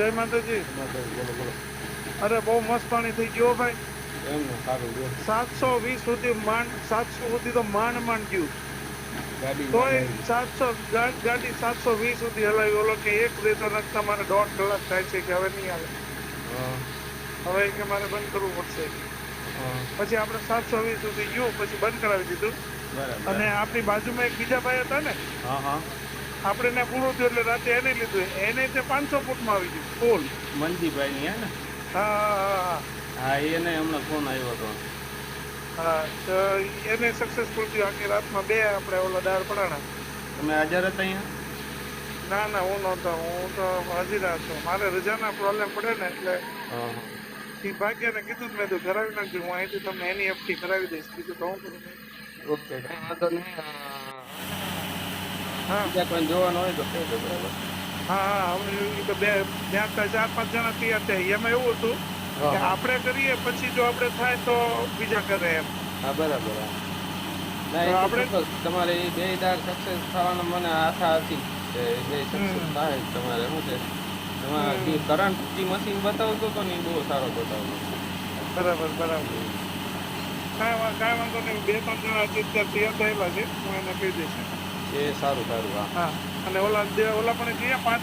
જય માતાજી. બોલો બોલો અરે બહુ મસ્ત પાણી થઈ ગયો ભાઈ. સાતસો વીસ સુધી માંડ સાતસો સુધી તો માંડ માંડ ગયું. તોય સાતસો ગાડી સાતસો વીસ સુધી હલાવી. ઓલો કે એક રેતો નાખતા મારે દોઢ કલાક થાય છે કે હવે નહીં આવે હવે કે મારે બંધ કરવું પડશે. પછી આપણે સાતસો વીસ સુધી ગયું પછી બંધ કરાવી દીધું. બરાબર. અને આપણી બાજુમાં એક બીજા ભાઈ હતા ને હા હા. આપણે એને પૂરું થયું એટલે રાતે એને લીધું. એને તે પાંચસો ફૂટમાં આવી ગયું. ફૂલ મનજીભાઈ ની હે ને? હા હા એને હમણાં ફોન આવ્યો હતો. હા. તો એને સક્સેસફુલ થયું. આખી રાતમાં બે આપણે ઓલા દાળ પડાણા તમે હાજર હતા અહીંયા? ના ના હું નહોતો. હું તો હાજર હતો. મારે રજાના પ્રોબ્લેમ પડે ને એટલે એ ભાગ્યને કીધું મેં તો કરાવી નાખજો. હું અહીંથી તમને એની એફટી કરાવી દઈશ. બીજું તો હું કરું? ઓકે વાંધો નહીં. બીજા કોઈ જોવાનું હોય તો કહેજો બરાબર. હા હા ઈ તો બે ત્યાં તો ચાર પાંચ જણા તૈયાર થાય એમાં એવું હતું કે. આપણે કરીએ પછી જો આપણે થાય તો બીજા કરે એમ. હા બરાબર આપણે- તમારે બે દાળ સક્સેસ થવાનો મને આશા હતી કે જે સક્સેસ થાય તમારે શું છે? જે કરંટ જે મશીન બતાવતો હતો ને એ બહુ સારો બતાવતો બરાબર બરાબર. કાંઈ કાંઈ વાંધો નહીં. બે ત્રણ જણા અત્યારે તૈયાર થયેલા છે. હું એને કહી દઈશ. એ સારું સારું હા. અને ઓલા ઓલા પણ ગયા પાંચ